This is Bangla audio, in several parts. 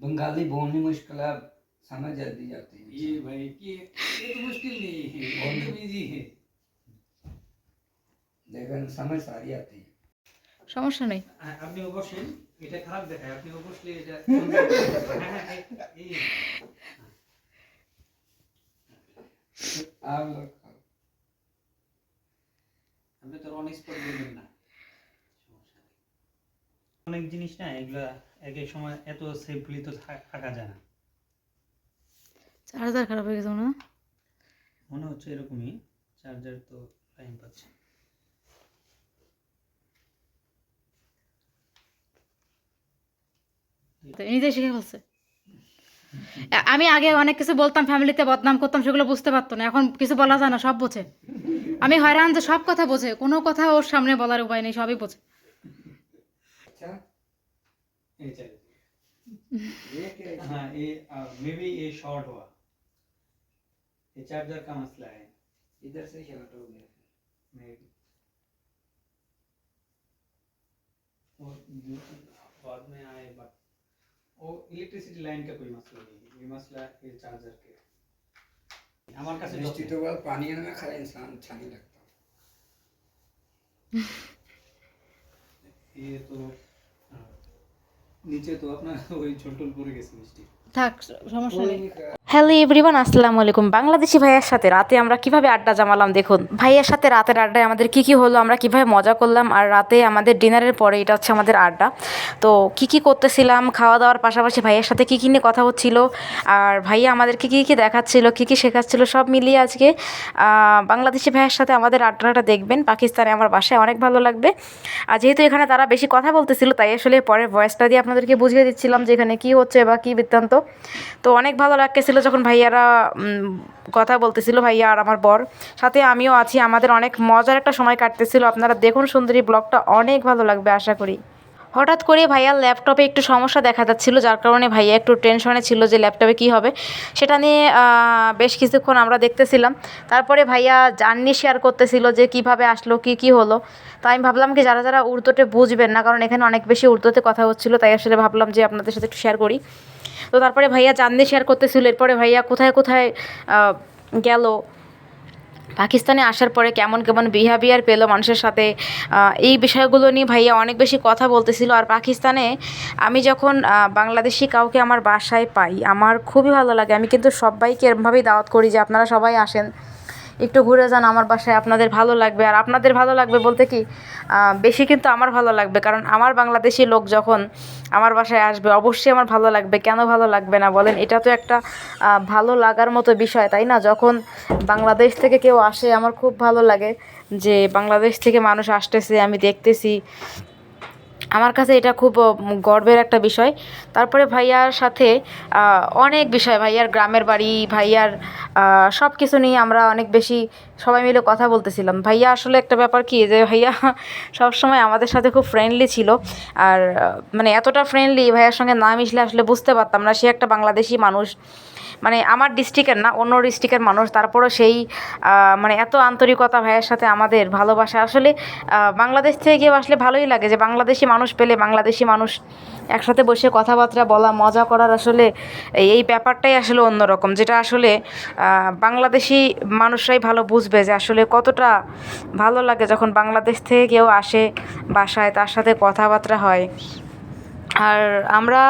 बंगाली बोलनी मुश्किल है समझ जल्दी जाती है ये भाई कि ये तो मुश्किल नहीं है बहुत इजी है लेकिन समझ सारी आती है সমস্যা নেই হ্যাঁ, আপনি বসেন এটা খারাপ দেখায় আপনি বসলে এটা হ্যাঁ, হ্যাঁ, এই- এই आप लोग खाओ। আপনি তো অন স্পট বলবেন না সমস্যা নেই। অনেক জিনিস না এগুলো এক এক সময় এত সেফলি তো থাকা যায় না। চার্জার খারাপ হয়ে গেছে মনে মনে হচ্ছে এরকমই চার্জার তো টাইম পাচ্ছে। নিজে শিখে ফেলছে। আমি আগে অনেক কিছু বলতাম ফ্যামিলিতে বদনাম করতাম সেগুলো বুঝতে পারতো না এখন কিছু বলা যায় না সব বোঝে। আমি হয়রান যে সব কথা বোঝে কোনো কথা ওর সামনে বলার উপায় নেই সবই বোঝে। ए चले हाँ ए मे बी ए शॉर्ट हुआ। ये चार्जर का मसला है। इधर से शॉर्ट हो गया। मे बी बाद में आए बट वो इलेक्ट्रिसिटी लाइन का कोई मसला नहीं है। ये मसला ये चार्जर के। हमारे पास निश्चित हुआ पानी में खड़ा इंसान अच्छा नहीं लगता। ये तो নিচে তো আপনার ওই ঝোল টোল পড়ে গেছে মিষ্টি। থাক সমস্যা নেই। হ্যালো এভরিওয়ান, আসসালামু আলাইকুম। বাংলাদেশি ভাইয়ার সাথে রাতে আমরা কীভাবে আড্ডা জমালাম দেখুন। ভাইয়ার সাথে রাতের আড্ডায় আমাদের কি কি হলো, আমরা কীভাবে মজা করলাম, আর রাতে আমাদের ডিনারের পরে এটা হচ্ছে আমাদের আড্ডা। তো কি কি করতেছিলাম খাওয়া দাওয়ার পাশাপাশি ভাইয়ের সাথে কি কি নিয়ে কথা হচ্ছিল, আর ভাইয়া আমাদেরকে কি কি দেখাচ্ছিল, কি কি শেখাচ্ছিল, সব মিলিয়ে আজকে বাংলাদেশি ভাইয়ের সাথে আমাদের আড্ডাটা দেখবেন। পাকিস্তানে আমার বাসায় অনেক ভালো লাগবে। আর যেহেতু এখানে তারা বেশি কথা বলতেছিল, তাই আসলে পরে ভয়েসটা দিয়ে আপনাদেরকে বুঝিয়ে দিচ্ছিলাম যে এখানে কী হচ্ছে বা কী বৃত্তান্ত। তো অনেক ভালো লাগতেছিল যখন ভাইয়ারা কথা বলতেছিল, ভাইয়া আর আমার বর। সাথে আমিও আছি। আমাদের অনেক মজার একটা সময় কাটতেছিল। আপনারা দেখুন সুন্দরী ব্লগটা, অনেক ভালো লাগবে, আশা করি। হঠাৎ করে ভাইয়ার ল্যাপটপে একটু সমস্যা দেখা যাচ্ছিল, যার কারণে ভাইয়া একটু টেনশনে ছিল যে ল্যাপটপে কী হবে। সেটা নিয়ে বেশ কিছুক্ষণ আমরা দেখতেছিলাম। তারপরে ভাইয়া জার্নি শেয়ার করতেছিল যে কীভাবে আসলো, কি কি হলো। তো আমি ভাবলাম কি যারা যারা উর্দুতে বুঝবেন না, কারণ এখানে অনেক বেশি উর্দুতে কথা হচ্ছিল, তাই আসলে ভাবলাম যে আপনাদের সাথে একটু শেয়ার করি। তো তারপরে ভাইয়া চাঁদনি শেয়ার করতেছিল, এরপরে ভাইয়া কোথায় কোথায় গেল পাকিস্তানে আসার পরে কেমন কেমন বিহেভিয়ার পেল মানুষের সাথে এই বিষয়গুলো নিয়ে ভাইয়া অনেক বেশি কথা বলতেছিল। আর পাকিস্তানে আমি যখন বাংলাদেশি কাউকে আমার বাসায় পাই, আমার খুবই ভালো লাগে। আমি কিন্তু সবাইকে এরমভাবেই দাওয়াত করি যে আপনারা সবাই আসেন। একটু ঘুরে যান, আমার বাসায় আপনাদের ভালো লাগবে। আর আপনাদের ভালো লাগবে বলতে কি বেশি কিন্তু আমার ভালো লাগবে, কারণ আমার বাংলাদেশি লোক যখন আমার বাসায় আসবে, অবশ্যই আমার ভালো লাগবে। কেন ভালো লাগবে না বলেন? এটা তো একটা ভালো লাগার মতো বিষয়, তাই না? যখন বাংলাদেশ থেকে কেউ আসে, আমার খুব ভালো লাগে যে বাংলাদেশ থেকে মানুষ আসতেছে, আমি দেখতেছি। আমার কাছে এটা খুব গর্বের একটা বিষয়। তারপরে ভাইয়ার সাথে অনেক বিষয়, ভাইয়ার গ্রামের বাড়ি, ভাইয়ার সব কিছু নিয়ে আমরা অনেক বেশি সবাই মিলে কথা বলতেছিলাম। ভাইয়া আসলে একটা ব্যাপার কি, যে ভাইয়া সবসময় আমাদের সাথে খুব ফ্রেন্ডলি ছিল। আর মানে এতটা ফ্রেন্ডলি ভাইয়ার সঙ্গে না মিশলে আসলে বুঝতে পারতাম না, সে একটা বাংলাদেশি মানুষ। মানে আমার ডিস্ট্রিক্টের না, অন্য ডিস্ট্রিক্টের মানুষ, তারপরও সেই মানে এত আন্তরিকতা ভাইয়ের সাথে আমাদের ভালোবাসা। আসলে বাংলাদেশ থেকে কেউ আসলে ভালোই লাগে যে বাংলাদেশি মানুষ পেলে বাংলাদেশি মানুষ একসাথে বসে কথাবার্তা বলা, মজা করার আসলে এই- ব্যাপারটাই আসলে অন্যরকম। যেটা আসলে বাংলাদেশি মানুষরাই ভালো বুঝবে যে আসলে কতটা ভালো লাগে যখন বাংলাদেশ থেকে কেউ আসে বাসায়, তার সাথে কথাবার্তা হয়। আর আমরা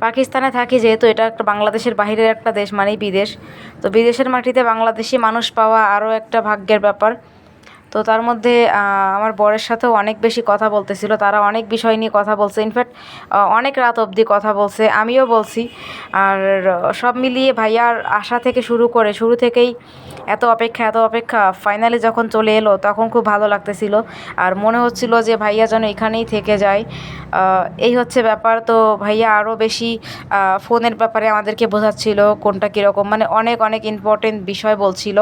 পাকিস্তানে থাকি যেহেতু এটা একটা বাংলাদেশের বাহিরের একটা দেশ, মানেই বিদেশ। তো বিদেশের মাটিতে বাংলাদেশি মানুষ পাওয়া আরও একটা ভাগ্যের ব্যাপার। তো তার মধ্যে আমার বরের সাথেও অনেক বেশি কথা বলতেছিল, তারা অনেক বিষয় নিয়ে কথা বলছে ইনফ্যাক্ট অনেক রাত অবধি কথা বলছে, আমিও বলছি, আর সব মিলিয়ে ভাইয়ার আশা থেকে শুরু করে, শুরু থেকেই এত অপেক্ষা এত অপেক্ষা ফাইনালি যখন চলে এলো, তখন খুব ভালো লাগতেছিল, আর মনে হচ্ছিল যে ভাইয়া যেন এখানেই থেকে যায় এই হচ্ছে ব্যাপার, তো ভাইয়া আরও বেশি ফোনের ব্যাপারে আমাদেরকে বোঝাচ্ছিল, কোনটা কীরকম মানে অনেক অনেক ইম্পর্টেন্ট বিষয় বলছিল।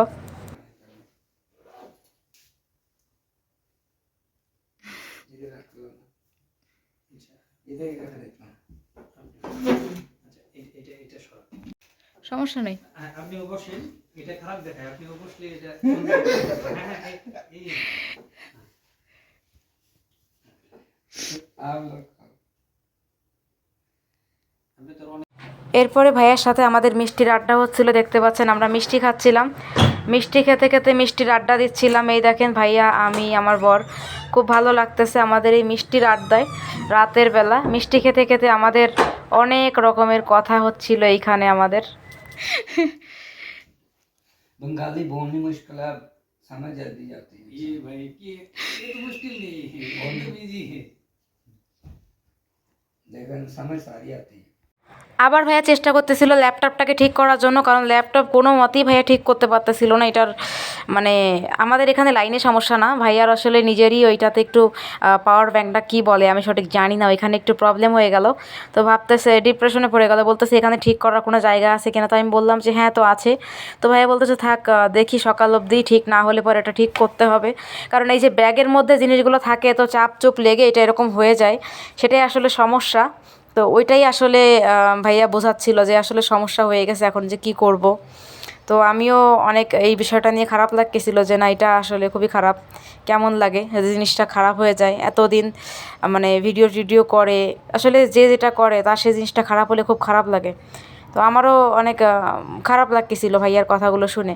সমস্যা নেই। হ্যাঁ, আপনি বসেন এটা খারাপ দেখায় আপনি বসলে এটা হ্যাঁ, হ্যাঁ, এরপরে ভাইয়ের সাথে আমাদের মিষ্টির আড্ডা হচ্ছিল দেখতে পাচ্ছেন আমরা মিষ্টি খাচ্ছিলাম। মিষ্টি খেতে খেতে মিষ্টির আড্ডা দিচ্ছিলাম এই দেখেন ভাইয়া আমি আমার বর। খুব ভালো লাগতেছে আমাদের এই মিষ্টির আড্ডায় রাতের বেলা। মিষ্টি খেতে খেতে আমাদের অনেক রকমের কথা হচ্ছিল এইখানে আমাদের। बंगाली बोलनी मुश्किल है समझ जल्दी जाती है। ये भाई कि ये तो मुश्किल नहीं है बहुत इजी है। लेकिन समझ सारी आती है। আবার ভাইয়া চেষ্টা করতেছিল ল্যাপটপটাকে ঠিক করার জন্য, কারণ ল্যাপটপ কোনো মতেই ভাইয়া ঠিক করতে পারতেছিল না। এটার মানে আমাদের এখানে লাইনে সমস্যা না। ভাইয়ার আসলে নিজেরই ওইটাতে একটু পাওয়ার ব্যাঙ্কটা কী বলে আমি সঠিক জানি না, ওইখানে একটু প্রবলেম হয়ে গেল। তো ভাবতেছে ডিপ্রেশনে পড়ে গেল, বলতেছে এখানে ঠিক করার কোনো জায়গা আছে কিনা? তো আমি বললাম যে হ্যাঁ তো আছে। তো ভাইয়া বলতেছে, থাক দেখি সকাল অবধি, ঠিক না হলে পরে এটা ঠিক করতে হবে। কারণ এই যে ব্যাগের মধ্যে জিনিসগুলো থাকে, তো চাপ চুপ লেগে এটা এরকম হয়ে যায়। সেটাই আসলে সমস্যা। তো ওইটাই আসলে ভাইয়া বোঝাচ্ছিল যে আসলে সমস্যা হয়ে গেছে, এখন যে কি করব। তো আমিও অনেক এই বিষয়টা নিয়ে খারাপ লাগতেছিল যে না, এটা আসলে খুবই খারাপ। কেমন লাগে যে জিনিসটা খারাপ হয়ে যায়? এতদিন মানে ভিডিও টিডিও করে, আসলে যে যেটা করে তার সেই জিনিসটা খারাপ হলে খুব খারাপ লাগে। তো আমারও অনেক খারাপ লাগতেছিল ভাইয়ার কথাগুলো শুনে।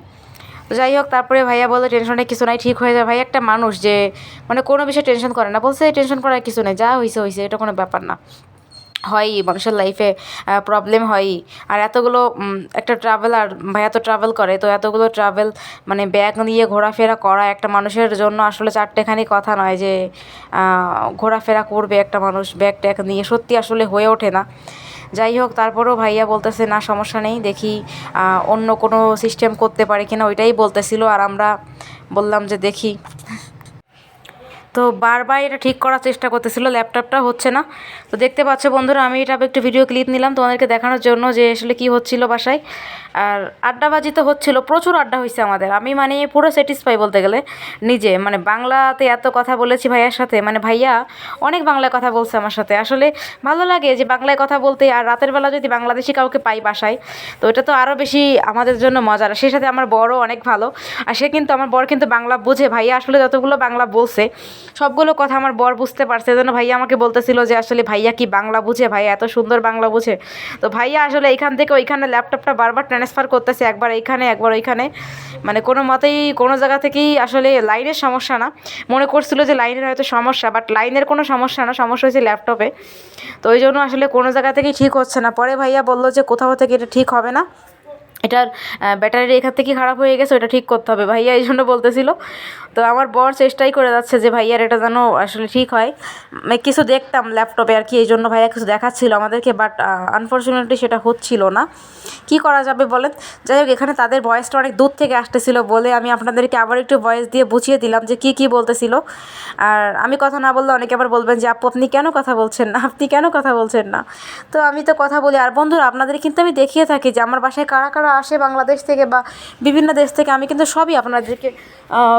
তো যাই হোক, তারপরে ভাইয়া বলল টেনশনে কিছু নাই, ঠিক হয়ে যাবে। ভাই একটা মানুষ যে মানে কোনো বিষয়ে টেনশন করে না, বলছে টেনশন করার কিছু নেই, যা হয়েছে হয়েছে এটা কোনো ব্যাপার না। হয়ই, মানুষের লাইফে প্রবলেম হয়ই। আর এতগুলো একটা ট্রাভেলার ভাইয়া তো ট্রাভেল করে, তো এতগুলো ট্রাভেল মানে ব্যাগ নিয়ে ঘোরাফেরা করা একটা মানুষের জন্য আসলে চারটেখানি কথা নয় যে ঘোরাফেরা করবে একটা মানুষ ব্যাগ ট্যাগ নিয়ে। সত্যি আসলে হয়ে ওঠে না। যাই হোক, তারপরেও ভাইয়া বলতেছে, না, সমস্যা নেই, দেখি অন্য কোনো সিস্টেম করতে পারি কিনা। ওইটাই বলতেছিল। আর আমরা বললাম যে, দেখি। তো বারবার এটা ঠিক করার চেষ্টা করতেছিল, ল্যাপটপটা হচ্ছে না। তো দেখতে পাচ্ছ বন্ধুরা, আমি এটা একটু ভিডিও ক্লিপ নিলাম তোমাদেরকে দেখানোর জন্য যে আসলে কি হচ্ছিল বাসায়। আর আড্ডাবাজি তো হচ্ছিল, প্রচুর আড্ডা হয়েছে আমাদের। আমি মানে পুরো স্যাটিসফাই বলতে গেলে নিজে মানে বাংলাতে এত কথা বলেছি ভাইয়ার সাথে মানে ভাইয়া অনেক বাংলায় কথা বলছে আমার সাথে। আসলে ভালো লাগে যে বাংলায় কথা বলতে, আর রাতের বেলা যদি বাংলাদেশি কাউকে পাই বাসায়, তো এটা তো আরও বেশি আমাদের জন্য মজার। সেই সাথে আমার বড়ও অনেক ভালো, আর সে কিন্তু, আমার বর কিন্তু বাংলা বোঝে। ভাইয়া আসলে যতগুলো বাংলা বলছে সবগুলো কথা আমার বর বুঝতে পারছে। যেন ভাইয়া আমাকে বলতেছিল যে, আসলে ভাইয়া কি বাংলা বুঝে? ভাইয়া এত সুন্দর বাংলা বুঝে? তো ভাইয়া আসলে এইখান থেকে ওইখানে ল্যাপটপটা বারবার ট্রান্সফার করতেছে, একবার এইখানে, একবার ওইখানে। মানে কোনো মতেই কোনো জায়গা থেকেই আসলে লাইনের সমস্যা না। মনে করছিল যে লাইনের হয়তো সমস্যা বাট লাইনের কোনো সমস্যা না, সমস্যা হয়েছে ল্যাপটপে। তো ওই জন্য আসলে কোনো জায়গা থেকেই ঠিক হচ্ছে না। পরে ভাইয়া বলল যে, কোথাও থেকে এটা ঠিক হবে না। এটার ব্যাটারি এখান থেকে খারাপ হয়ে গেছে, ওটা ঠিক করতে হবে। ভাইয়া এই জন্য বলতেছিল। তো আমার বর চেষ্টাই করে যাচ্ছে যে ভাইয়ার এটা যেন আসলে ঠিক হয়। কিছু দেখতাম ল্যাপটপে আর কি, এই জন্য ভাইয়া কিছু দেখাচ্ছিল আমাদেরকে বাট আনফর্চুনেটলি সেটা হচ্ছিল না। কি করা যাবে বলেন? যাই হোক, এখানে তাদের ভয়েসটা অনেক দূর থেকে আসতেছিল বলে আমি আপনাদেরকে আবার একটু ভয়েস দিয়ে বুঝিয়ে দিলাম যে, কি কি বলতেছিল। আর আমি কথা না বললে অনেকে আবার বলবেন যে, আপু, আপনি কেন কথা বলছেন না? আপনি কেন কথা বলছেন না? তো আমি তো কথা বলি, আর বন্ধুরা, আপনাদের কিন্তু আমি দেখিয়ে থাকি যে, আমার বাসায় কারা কারা আসে বাংলাদেশ থেকে বা বিভিন্ন দেশ থেকে, আমি কিন্তু সবই আপনাদেরকে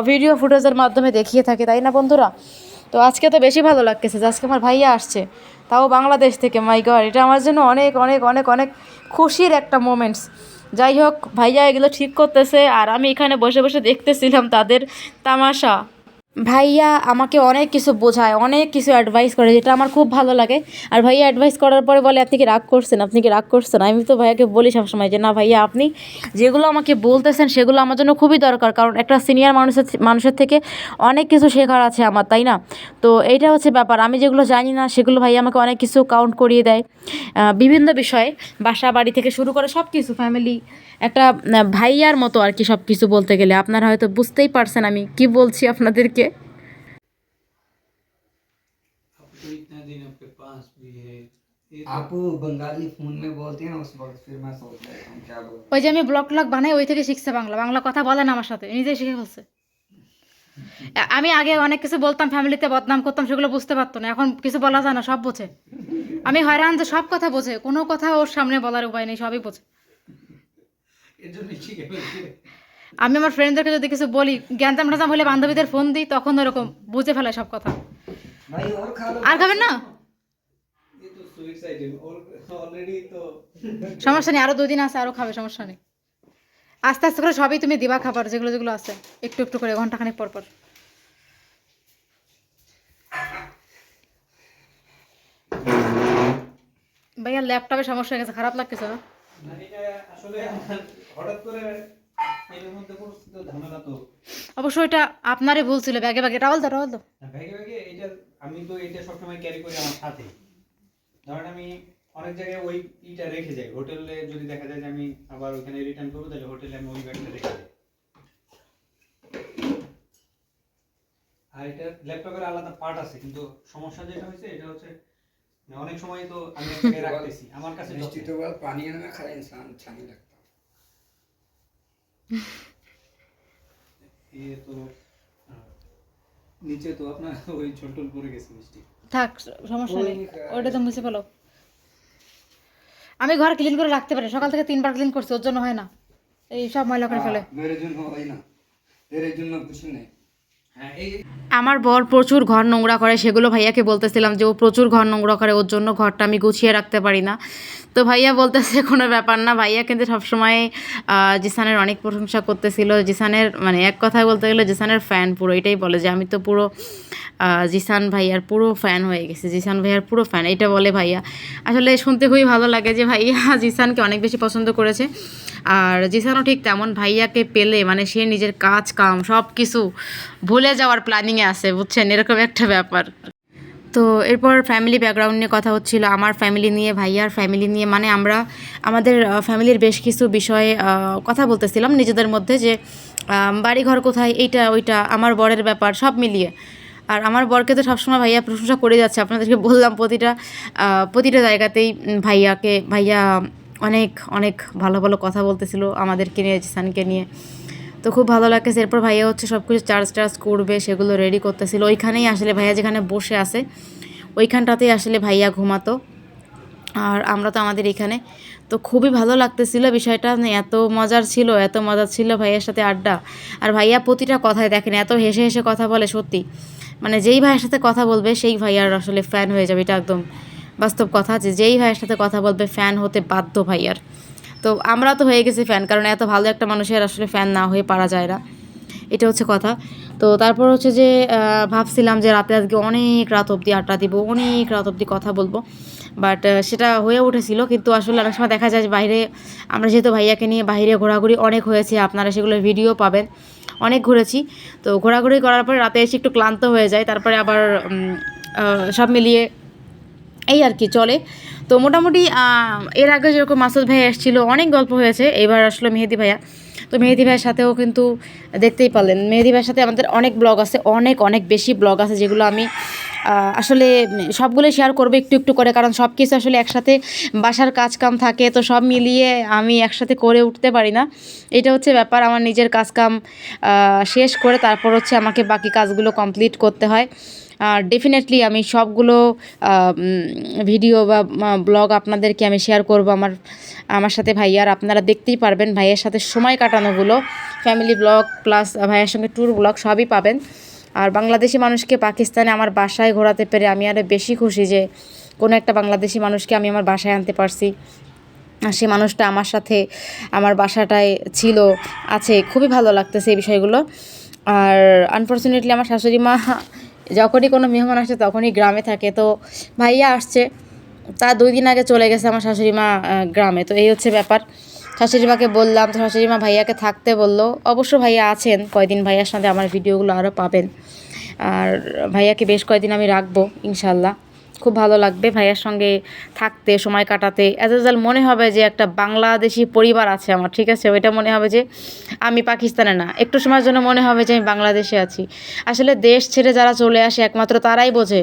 ভিডিও ফুটেজের মাধ্যমে দেখিয়ে থাকি, তাই না বন্ধুরা? তো আজকে তো বেশি ভালো লাগতেছে, যে আজকে আমার ভাইয়া আসছে, তাও বাংলাদেশ থেকে মাই গড এটা আমার জন্য অনেক অনেক অনেক অনেক খুশির একটা মোমেন্টস যাই হোক, ভাইয়া এগুলো ঠিক করতেছে, আর আমি এখানে বসে বসে দেখতেছিলাম তাদের তামাশা। ভাইয়া আমাকে অনেক কিছু বোঝায়, অনেক কিছু অ্যাডভাইস করে, যেটা আমার খুব ভালো লাগে। আর ভাইয়া অ্যাডভাইস করার পরে বলে, আপনি কি রাগ করছেন? আপনি কি রাগ করছেন? আমি তো ভাইয়াকে বলি সবসময় যে, না ভাইয়া, আপনি যেগুলো আমাকে বলতেছেন, সেগুলো আমার জন্য খুবই দরকার। কারণ একটা সিনিয়র মানুষের মানুষের থেকে অনেক কিছু শেখার আছে আমার, তাই না? তো এইটা হচ্ছে ব্যাপার। আমি যেগুলো জানি না, সেগুলো ভাইয়া আমাকে অনেক কিছু কাউন্ট করিয়ে দেয়। বিভিন্ন বিষয়ে, বাসা, বাড়ি থেকে শুরু করে সব কিছু ফ্যামিলি একটা ভাইয়ার মতো আর কি সব কিছু বলতে গেলে। আপনারা হয়তো বুঝতেই পারছেন আমি কি বলছি আপনাদেরকে। ये तो आप बंगाली फोन में बोलते हैं उस वक्त फिर मैं सोच रहा हूँ क्या बोल ওই যে আমি ব্লগ ট্লগ বানাই ওই থেকে শিখছে বাংলা বাংলা কথা বলে না আমার সাথে নিজেই শিখে ফেলছে আ- আমি আগে অনেক কিছু বলতাম ফ্যামিলিতে বদনাম করতাম সেগুলো বুঝতে পারতো না এখন কিছু বলা যায় না সব বোঝে আমি হয়রান যে সব কথা বোঝে কোনো কথা ওর সামনে বলার উপায় নেই সবই বোঝে এর জন্য শিখে ফেলছে আমি আমার ফ্রেন্ডদেরকে যদি কিছু বলি জ্ঞানতাম টাজাম হলে বান্ধবীদের ফোন দিই তখন ওরকম বুঝে ফেলে সব কথা भाई और खा लो আর খাবেন না সমস্যা নেই আরও দুই দিন আছে আরও খাবে সমস্যা নেই। আস্তে আস্তে করে সবই তুমি দিবা খাবার যেগুলো যেগুলো আছে। একটু একটু করে ঘন্টাখানেক পর পর। ভাইয়া ল্যাপটপে সমস্যা হয়ে গেছে খারাপ লাগতেছে না? না, এটা আসলে আমার হঠাৎ করে এর মধ্যে পরিস্থিতি ঝামেলা তো। অবশ্য এটা আপনারই ভুল ছিল ব্যাগে ব্যাগে। রাওয়াল দা রাওয়াল দা ব্যাগে ব্যাগে এটা আমি তো এটা সবসময় ক্যারি করি আমার সাথে। ধরেন আমি অনেক জায়গায় ওই ইটা রেখে যাই। হোটেলে যদি দেখা যায় যে আমি আবার ওখানে রিটার্ন করব তাহলে হোটেলে আমি ওই ব্যাগটা রেখে যাই। আর এটা ল্যাপটপের আলাদা পার্ট আছে কিন্তু সমস্যা যেটা হয়েছে এটা হচ্ছে অনেক সময় তো আমি রাখতেছি আমার কাছে নিশ্চিত পানি আনা খায় ইনসান ছানি লাগতো এ তো নিচে তো আপনার ওই ঝোলটোল পড়ে গেছে মিষ্টি। থাক সমস্যা নেই। ওটা তো মুছে ফেলো। আমি ঘর ক্লিন করে রাখতে পারি। সকাল থেকে তিনবার ক্লিন করছি ওর জন্য হয় না। এই সব ময়লা করে ফেলে। মেরে জন্য হয় না। এর জন্য কিছু নেই। আমার বর প্রচুর ঘর নোংরা করে, সেগুলো ভাইয়াকে বলতেছিলাম যে ও প্রচুর ঘর নোংরা করে, ওর জন্য ঘরটা আমি গুছিয়ে রাখতে পারি না। তো ভাইয়া বলতেছে, কোনো ব্যাপার না। ভাইয়া কিন্তু সবসময় জিসানের অনেক প্রশংসা করতেছিল। জিসানের মানে এক কথায় বলতে গেলে জিসানের ফ্যান পুরো, এটাই বলে যে আমি তো পুরো জিসান ভাইয়ার পুরো ফ্যান হয়ে গেছে। জিসান ভাইয়ার পুরো ফ্যান এটা বলে ভাইয়া। আসলে শুনতে খুবই ভালো লাগে যে ভাইয়া জিসানকে অনেক বেশি পছন্দ করেছে। আর জিসানও ঠিক তেমন ভাইয়াকে পেলে মানে সে নিজের কাজ, কাম সব কিছু ভুলে যাওয়ার প্ল্যানিংয়ে আছে, বুঝছেন? এরকম একটা ব্যাপার। তো এরপর ফ্যামিলি ব্যাকগ্রাউন্ড নিয়ে কথা হচ্ছিল, আমার ফ্যামিলি নিয়ে, ভাইয়ার ফ্যামিলি নিয়ে মানে আমরা, আমাদের ফ্যামিলির বেশ কিছু বিষয়ে কথা বলতেছিলাম নিজেদের মধ্যে যে বাড়িঘর কোথায়, এইটা, ওইটা, আমার বরের ব্যাপার, সব মিলিয়ে। আর আমার বরকে তো সবসময় ভাইয়া প্রশংসা করে যাচ্ছে, আপনাদেরকে বললাম প্রতিটা প্রতিটা জায়গাতেই ভাইয়াকে, ভাইয়া অনেক অনেক ভালো ভালো কথা বলতেছিল আমাদেরকে নিয়ে, জিসানকে নিয়ে। তো খুব ভালো লাগতেছে। এরপর ভাইয়া হচ্ছে সব কিছু চার্জ টার্জ করবে, সেগুলো রেডি করতেছিল। ওইখানেই আসলে ভাইয়া যেখানে বসে আছে, ওইখানটাতেই আসলে ভাইয়া ঘুমাতো। আর আমরা তো আমাদের এখানে। তো খুবই ভালো লাগতেছিল বিষয়টা মানে এত মজার ছিল, এত মজার ছিল ভাইয়ের সাথে আড্ডা। আর ভাইয়া প্রতিটা কথায় দেখেন, এত হেসে হেসে কথা বলে সত্যি। মানে যেই ভাইয়ের সাথে কথা বলবে, সেই ভাইয়ার আসলে ফ্যান হয়ে যাবে, এটা একদম বাস্তব কথা যে যেই ভাইয়ের সাথে কথা বলবে ফ্যান হতে বাধ্য ভাইয়ার। তো আমরা তো হয়ে গেছি ফ্যান কারণ এত ভালো একটা মানুষের আসলে ফ্যান না হয়ে পারা যায় না। এটা হচ্ছে কথা। তো তারপর হচ্ছে যে ভাবছিলাম যে রাতে আজকে অনেক রাত অবধি আড্ডা দিব, অনেক রাত অবধি কথা বলব। বাট সেটা হয়ে উঠেছিল, কিন্তু আসলে অনেক সময় দেখা যায় যে বাইরে, আমরা যেহেতু ভাইয়াকে নিয়ে বাইরে ঘোরাঘুরি অনেক হয়েছে, আপনারা সেগুলোর ভিডিও পাবেন। অনেক ঘুরেছি। তো ঘোরাঘুরি করার পরে রাতে এসে একটু ক্লান্ত হয়ে যায় তারপরে আবার সব মিলিয়ে এই আর কি, চলে। তো মোটামুটি এর আগে যেরকম মাসুদ ভাই এসেছিল অনেক গল্প হয়েছে। এবার আসলো মেহেদি ভাইয়া। তো মেহেদি ভাইয়ের সাথেও কিন্তু দেখতেই পারলেন। মেহেদি ভাইয়ের সাথে আমাদের অনেক ব্লগ আছে, অনেক অনেক বেশি ব্লগ আছে, যেগুলো আমি আসলে সবগুলো শেয়ার করব একটু একটু করে। কারণ সব কিছু আসলে একসাথে বাসার কাজ কাম থাকে, তো সব মিলিয়ে আমি একসাথে করে উঠতে পারি না। এটা হচ্ছে ব্যাপার, আমার নিজের কাজ কাম শেষ করে তারপর হচ্ছে আমাকে বাকি কাজগুলো কমপ্লিট করতে হয়। ডেফিনেটলি আমি সবগুলো ভিডিও বা ব্লগ আপনাদেরকে আমি শেয়ার করব। আমার আমার সাথে ভাইয়ার আপনারা দেখতেই পারবেন ভাইয়ের সাথে সময় কাটানোগুলো। ফ্যামিলি ব্লগ প্লাস ভাইয়ের সঙ্গে ট্যুর ব্লগ সবই পাবেন। আর বাংলাদেশি মানুষকে পাকিস্তানে আমার বাসায় ঘোরাতে পেরে আমি আরও বেশি খুশি যে, কোনো একটা বাংলাদেশি মানুষকে আমি আমার বাসায় আনতে পারছি। আর সে মানুষটা আমার সাথে, আমার বাসাটায় ছিল, আছে। খুবই ভালো লাগতেছে এই বিষয়গুলো। আর আনফর্চুনেটলি আমার শাশুড়ি মা যখনই কোনো মেহমান আসে তখনই গ্রামে থাকে। তো ভাইয়া আসছে, তা দুই দিন আগে চলে গেছে আমার শাশুড়ি মা গ্রামে। তো এই হচ্ছে ব্যাপার। শাশুড়ি মাকে বললাম, তো শাশুড়ি মা ভাইয়াকে থাকতে বলল। অবশ্য ভাইয়া আছেন, কয়দিন ভাইয়ার সাথে আমার ভিডিওগুলো আরও পাবেন। আর ভাইয়াকে বেশ কয়েকদিন আমি রাখব ইনশাল্লাহ খুব ভালো লাগবে ভাইয়ার সঙ্গে থাকতে সময় কাটাতে। এত জাল মনে হবে যে একটা বাংলাদেশি পরিবার আছে আমার ঠিক আছে? ওইটা মনে হবে যে আমি পাকিস্তানে না একটু সময়ের জন্য মনে হবে যে আমি বাংলাদেশে আছি। আসলে দেশ ছেড়ে যারা চলে আসে একমাত্র তারাই বোঝে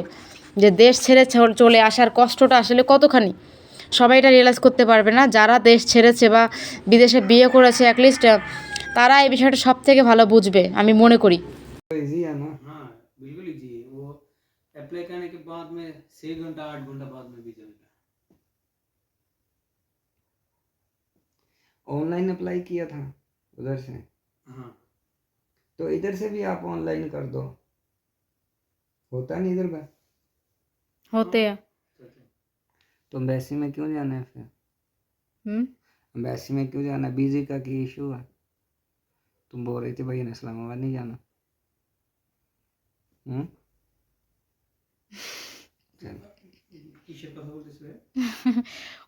যে দেশ ছেড়ে চলে আসার কষ্টটা আসলে কতখানি। সবাই এটা রিয়েলাইজ করতে পারবে না যারা দেশ ছেড়েছে বা বিদেশে বিয়ে করেছে অ্যাটলিস্ট তারা এই বিষয়টা সব থেকে ভালো বুঝবে আমি মনে করি। अप्लाई करने के बाद में छः घंटा आठ घंटा बाद में वीज़ा मिला ऑनलाइन अप्लाई किया था उधर से? हाँ। तो इधर से भी आप ऑनलाइन कर दो। होता नहीं इधर का होते हैं। तो अम्बेसी में क्यों जाना है फिर? हम्म? अम्बेसी में क्यों जाना? बीजी का की इशू है? तुम बोल रही थी भैया इस्लामाबाद नहीं जाना। हुँ?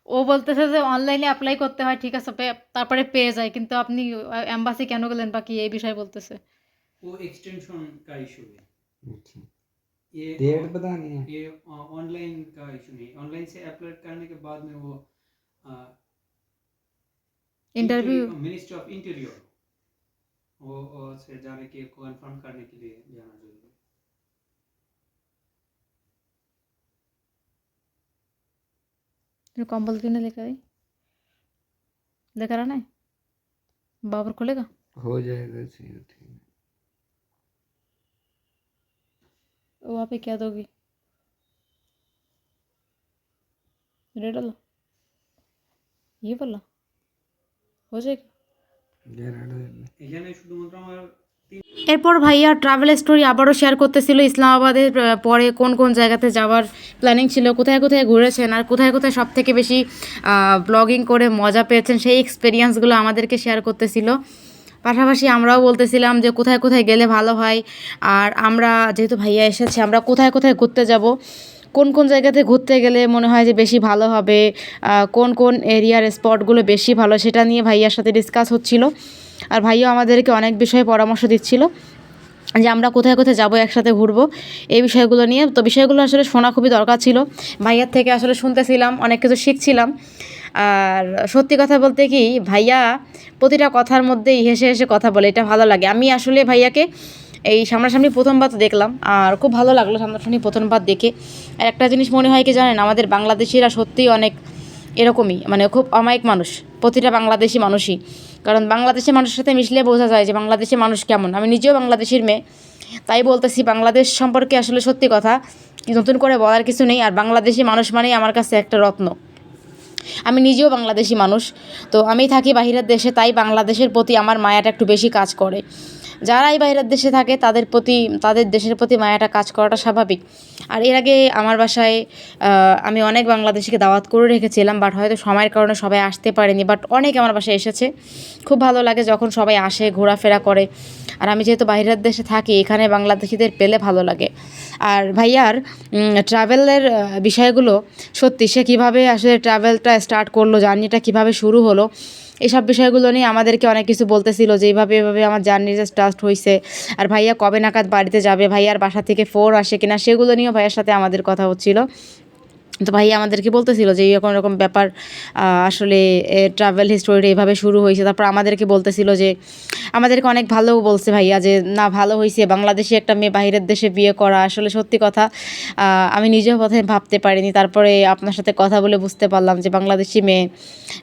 ও বলতেছে যে অনলাইনে অ্যাপ্লাই করতে হয় ঠিক আছে পে- তারপরে পেয়ে যায় কিন্তু আপনি এম্বাসি কেন গেলেন বা কি এই বিষয়ে বলতেছে वो एक्सटेंशन का इशू है अच्छा ये डेट पता नहीं है ये ऑनलाइन का इशू नहीं ऑनलाइन से अप्लाई करने के बाद में वो इंटरव्यू मिनिस्ट्री ऑफ इंटीरियर वो वो से जाने के कंफर्म करने के लिए जाना जरूरी है कंबल क्यों नहीं लेकर आई? लेकर आना है? बाबर खोलेगा? हो जाएगा सही ठीक है। वहाँ पे क्या दोगी? रेड वाला? ये वाला? हो जाएगा? এরপর ভাইয়া ট্রাভেল স্টোরি আবারও শেয়ার করতেছিল ইসলামাবাদের পরে কোন কোন জায়গাতে যাওয়ার প্ল্যানিং ছিল, কোথায় কোথায় ঘুরেছেন আর কোথায় কোথায় সব থেকে বেশি ব্লগিং করে মজা পেয়েছেন সেই এক্সপিরিয়েন্সগুলো আমাদেরকে শেয়ার করতেছিল। পাশাপাশি আমরাও বলতেছিলাম যে কোথায় কোথায় গেলে ভালো হয় আর আমরা যেহেতু ভাইয়া এসেছে, আমরা কোথায় কোথায় ঘুরতে যাব, কোন কোন জায়গাতে ঘুরতে গেলে মনে হয় যে বেশি ভালো হবে কোন কোন এরিয়ার স্পটগুলো বেশি ভালো সেটা নিয়ে ভাইয়ার সাথে ডিসকাস হচ্ছিল। আর ভাইয়া আমাদেরকে অনেক বিষয়ে পরামর্শ দিচ্ছিল যে আমরা কোথায় কোথায় যাব, একসাথে ঘুরবো এই বিষয়গুলো নিয়ে। তো বিষয়গুলো আসলে শোনা খুবই দরকার ছিল। ভাইয়ার থেকে আসলে শুনতেছিলাম, অনেক কিছু শিখছিলাম। আর সত্যি কথা বলতে কি, ভাইয়া প্রতিটা কথার মধ্যেই হেসে হেসে কথা বলে, এটা ভালো লাগে। আমি আসলে ভাইয়াকে এই সামনাসামনি প্রথমবার তো দেখলাম, আর খুব ভালো লাগল সামনাসামনি প্রথমবার দেখে। আর একটা জিনিস মনে হয় কি জানেন, আমাদের বাংলাদেশিরা সত্যিই অনেক এরকমই মানে খুব অমায়িক মানুষ, প্রতিটা বাংলাদেশি মানুষই। কারণ বাংলাদেশের মানুষের সাথে মিশলে বোঝা যায় যে বাংলাদেশের মানুষ কেমন। আমি নিজেও বাংলাদেশের মেয়ে, তাই বলতেছি বাংলাদেশ সম্পর্কে আসলে সত্যি কথা, নতুন করে বলার কিছু নেই। আর বাংলাদেশি মানুষ মানেই আমার কাছে একটা রত্ন। আমি নিজেও বাংলাদেশি মানুষ, তো আমি থাকি বাহিরের দেশে, তাই বাংলাদেশের প্রতি আমার মায়াটা একটু বেশি কাজ করে। যারাই বাইরের দেশে থাকে, তাদের প্রতি, তাদের দেশের প্রতি মায়াটা কাজ করাটা স্বাভাবিক। আর এর আগে আমার বাসায় আমি অনেক বাংলাদেশিকে দাওয়াত করে রেখেছিলাম বাট হয়তো সময়ের কারণে সবাই আসতে পারেনি বাট অনেক আমার বাসায় এসেছে। খুব ভালো লাগে যখন সবাই আসে, ঘোরাফেরা করে। আর আমি যেহেতু বাইরের দেশে থাকি, এখানে বাংলাদেশিদের পেলে ভালো লাগে। আর ভাইয়ার ট্রাভেলের বিষয়গুলো, সত্যি সে কীভাবে আসলে ট্রাভেলটা স্টার্ট করল, জার্নিটা কীভাবে শুরু হলো এসব বিষয়গুলো নিয়ে আমাদেরকে অনেক কিছু বলতেছিল যে এইভাবে এভাবে আমার জার্নিটা স্টার্ট হয়েছে আর ভাইয়া কবে নাগাদ বাড়িতে যাবে? ভাইয়ার বাসা থেকে ফোর আসে কিনা সেগুলো নিয়েও ভাইয়ার সাথে আমাদের কথা হচ্ছিল। তো ভাইয়া আমাদেরকে বলতেছিল যে এরকম এরকম ব্যাপার আসলে ট্রাভেল হিস্টোরিটা এইভাবে শুরু হয়েছে। তারপর আমাদেরকে বলতেছিল যে, আমাদেরকে অনেক ভালো বলছে ভাইয়া যে, না, ভালো হয়েছে। বাংলাদেশে একটা মেয়ে বাইরের দেশে বিয়ে করা আসলে সত্যি কথা আমি নিজেও প্রথমে ভাবতে পারিনি। তারপরে আপনার সাথে কথা বলে বুঝতে পারলাম যে, বাংলাদেশি মেয়ে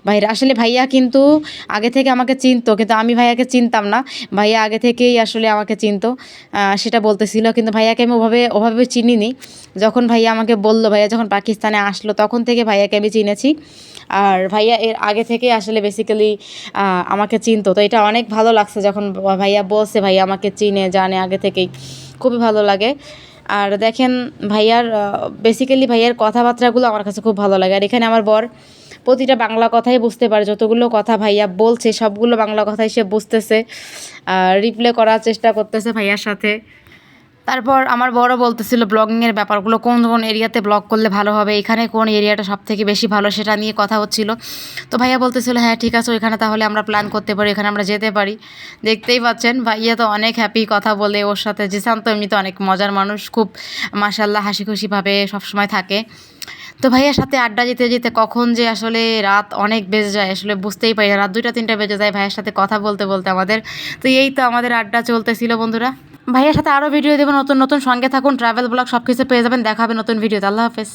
বাইরে আসলে ভাইয়া কিন্তু আগে থেকে আমাকে চিনতো, কিন্তু আমি ভাইয়াকে চিনতাম না। ভাইয়া আগে থেকেই আসলে আমাকে চিনতো সেটা বলতেছিল। কিন্তু ভাইয়াকে আমি ওভাবে ওভাবে চিনিনি। যখন ভাইয়া আমাকে বলল, ভাইয়া যখন পাকিস্তানে আসলো, তখন থেকে ভাইয়াকে আমি চিনেছি। আর ভাইয়া এর আগে থেকে আসলে বেসিক্যালি আমাকে চিনতো। তো এটা অনেক ভালো লাগছে যখন ভাইয়া বলছে, ভাইয়া আমাকে চিনে, জানে আগে থেকেই। খুবই ভালো লাগে। আর দেখেন ভাইয়ার বেসিক্যালি ভাইয়ার কথাবার্তাগুলো আমার কাছে খুব ভালো লাগে। আর এখানে আমার বর প্রতিটা বাংলা কথাই বুঝতে পারে। যতগুলো কথা ভাইয়া বলছে, সবগুলো বাংলা কথাই সে বুঝতেছে। রিপ্লে করার চেষ্টা করতেছে ভাইয়ার সাথে। তারপর আমার বড় বলতেছিল ব্লগিংয়ের ব্যাপারগুলো কোন কোন এরিয়াতে ব্লগ করলে ভালো হবে? এখানে কোন এরিয়াটা সব থেকে বেশি ভালো? সেটা নিয়ে কথা হচ্ছিল। তো ভাইয়া বলতেছিল হ্যাঁ ঠিক আছে, ওইখানে তাহলে আমরা প্ল্যান করতে পারি এখানে আমরা যেতে পারি। দেখতেই পাচ্ছেন, ভাইয়া তো অনেক হ্যাপি কথা বলে ওর সাথে। জিসান তো এমনিতে অনেক মজার মানুষ, খুব মাসাল্লাহ হাসি খুশিভাবে সবসময় থাকে। তো ভাইয়ার সাথে আড্ডা যেতে যেতে কখন যে আসলে রাত অনেক বেজে যায়, আসলে বুঝতেই পারি। রাত দুইটা, তিনটা বেজে যায় ভাইয়ের সাথে কথা বলতে বলতে আমাদের। তো এই তো আমাদের আড্ডা চলতেছিল, বন্ধুরা। ভাইয়ের সাথে আরও ভিডিও দেবো, নতুন নতুন সঙ্গে থাকুন ট্রাভেল ব্লগ সব কিছু পেয়ে যাবেন, দেখা হবে নতুন ভিডিও আল্লাহ হাফেজ।